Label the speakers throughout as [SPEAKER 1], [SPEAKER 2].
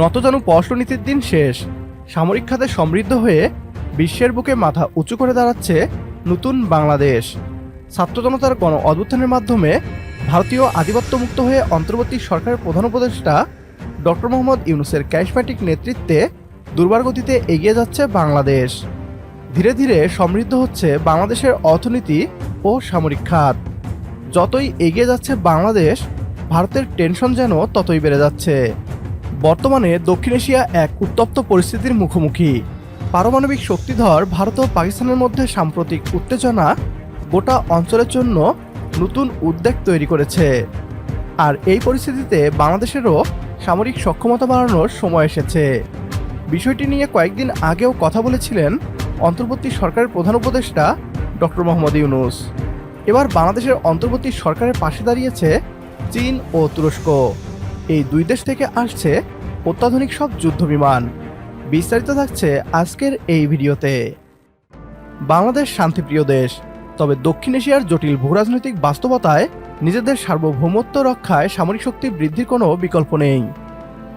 [SPEAKER 1] নতজানু পররাষ্ট্রনীতির দিন শেষ। সামরিক খাতে সমৃদ্ধ হয়ে বিশ্বের বুকে মাথা উঁচু করে দাঁড়াচ্ছে নতুন বাংলাদেশ। ছাত্র জনতার গণ অভ্যুত্থানের মাধ্যমে ভারতীয় আধিপত্যমুক্ত হয়ে অন্তর্বর্তী সরকারের প্রধান উপদেষ্টা ডক্টর মোহাম্মদ ইউনুসের ক্যারিসম্যাটিক নেতৃত্বে দুর্বার গতিতে এগিয়ে যাচ্ছে বাংলাদেশ। ধীরে ধীরে সমৃদ্ধ হচ্ছে বাংলাদেশের অর্থনীতি ও সামরিক খাত। যতই এগিয়ে যাচ্ছে বাংলাদেশ, ভারতের টেনশন যেন ততই বেড়ে যাচ্ছে। বর্তমানে দক্ষিণ এশিয়া এক উত্তপ্ত পরিস্থিতির মুখোমুখি। পারমাণবিক শক্তিধর ভারত ও পাকিস্তানের মধ্যে সাম্প্রতিক উত্তেজনা গোটা অঞ্চলের জন্য নতুন উদ্বেগ তৈরি করেছে। আর এই পরিস্থিতিতে বাংলাদেশেরও সামরিক সক্ষমতা বাড়ানোর সময় এসেছে। বিষয়টি নিয়ে কয়েকদিন আগেও কথা বলেছিলেন অন্তর্বর্তী সরকারের প্রধান উপদেষ্টা ডক্টর মোহাম্মদ ইউনুস। এবার বাংলাদেশের অন্তর্বর্তী সরকারের পাশে দাঁড়িয়েছে চীন ও তুরস্ক। এই দুই দেশ থেকে আসছে অত্যাধুনিক সব যুদ্ধবিমান। বিস্তারিত থাকছে আজকের এই ভিডিওতে। বাংলাদেশ শান্তিপ্রিয় দেশ, তবে দক্ষিণ এশিয়ার জটিল ভূরাজনৈতিক বাস্তবতায় নিজেদের সার্বভৌমত্ব রক্ষায় সামরিক শক্তি বৃদ্ধির কোনো বিকল্প নেই।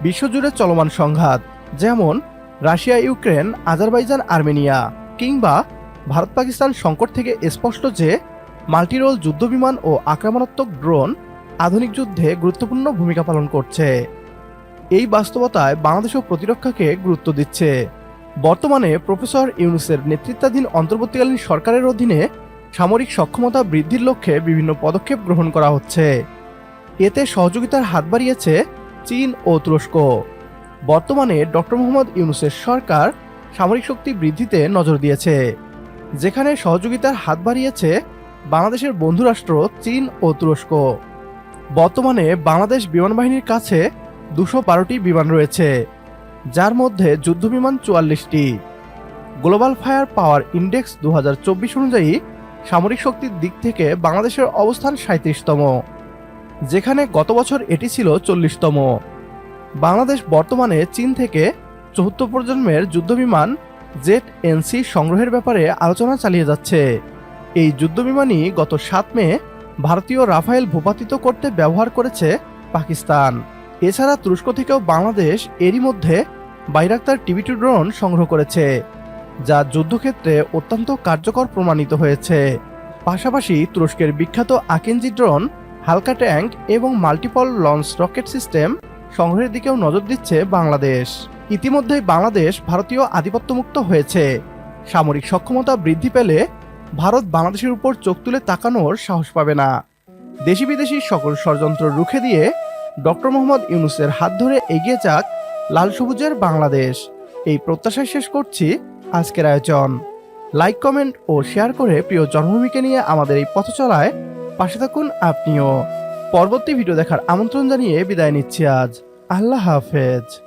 [SPEAKER 1] বিশ্বজুড়ে চলমান সংঘাত, যেমন রাশিয়া, ইউক্রেন, আজারবাইজান, আর্মেনিয়া, কিংবা ভারত পাকিস্তান সংকট থেকে স্পষ্ট যে মাল্টিরোল যুদ্ধবিমান ও আক্রমণাত্মক ড্রোন আধুনিক যুদ্ধে গুরুত্বপূর্ণ ভূমিকা পালন করছে। এই বাস্তবতায় বাংলাদেশও প্রতিরক্ষাকে গুরুত্ব দিচ্ছে। বর্তমানে প্রফেসর ইউনুসের নেতৃত্বাধীন অন্তর্বর্তীকালীন সরকারের অধীনে সামরিক সক্ষমতা বৃদ্ধির লক্ষ্যে বিভিন্ন পদক্ষেপ গ্রহণ করা হচ্ছে। এতে সহযোগিতার হাত বাড়িয়েছে চীন ও তুরস্ক। বর্তমানে ডক্টর মোহাম্মদ ইউনুসের সরকার সামরিক শক্তি বৃদ্ধিতে নজর দিয়েছে, যেখানে সহযোগিতার হাত বাড়িয়েছে বাংলাদেশের বন্ধুরাষ্ট্র চীন ও তুরস্ক। বর্তমানে বাংলাদেশ বিমান বাহিনীর কাছে দুশো বারোটি বিমান রয়েছে, যার মধ্যে যুদ্ধবিমান চুয়াল্লিশটি। গ্লোবাল ফায়ার পাওয়ার ইন্ডেক্স দু হাজার চব্বিশ অনুযায়ী সামরিক শক্তির দিক থেকে বাংলাদেশের অবস্থান সাঁত্রিশতম যেখানে গত বছর এটি ছিল চল্লিশতম। বাংলাদেশ বর্তমানে চীন থেকে চতুর্থ প্রজন্মের যুদ্ধবিমান জেট এনসি সংগ্রহের ব্যাপারে আলোচনা চালিয়ে যাচ্ছে। এই যুদ্ধবিমানই গত সাত মে ভারতীয় রাফায়েল ভূপাতিত করতে ব্যবহার করেছে পাকিস্তান। এছাড়া তুরস্ক থেকেও বাংলাদেশ এরই মধ্যে বাইরাক্তার টিভি টু ড্রোন সংগ্রহ করেছে, যা যুদ্ধক্ষেত্রে অত্যন্ত কার্যকর প্রমাণিত হয়েছে। পাশাপাশি তুরস্কের বিখ্যাত আকেনজি ড্রোন, হালকা ট্যাঙ্ক এবং মাল্টিপল লঞ্চ রকেট সিস্টেম সংগ্রহের দিকেও নজর দিচ্ছে বাংলাদেশ। ইতিমধ্যেই বাংলাদেশ ভারতীয় আধিপত্যমুক্ত হয়েছে। সামরিক সক্ষমতা বৃদ্ধি পেলে ভারত বাংলাদেশের উপর চোখ তুলে তাকানোর সাহস পাবে না। দেশি বিদেশি সকল ষড়যন্ত্র রুখে দিয়ে ডক্টর মোহাম্মদ ইউনুসের হাত ধরে এগিয়ে যাক লাল সবুজের বাংলাদেশ। এই প্রত্যাশায় শেষ করছি আজকের আয়োজন। লাইক কমেন্ট ও শেয়ার করে প্রিয় জন্মভূমিকে নিয়ে আমাদের এই পথ চলায় পাশে থাকুন আপনিও। পরবর্তী ভিডিও দেখার আমন্ত্রণ জানিয়ে বিদায় নিচ্ছি আজ। আল্লাহ হাফেজ।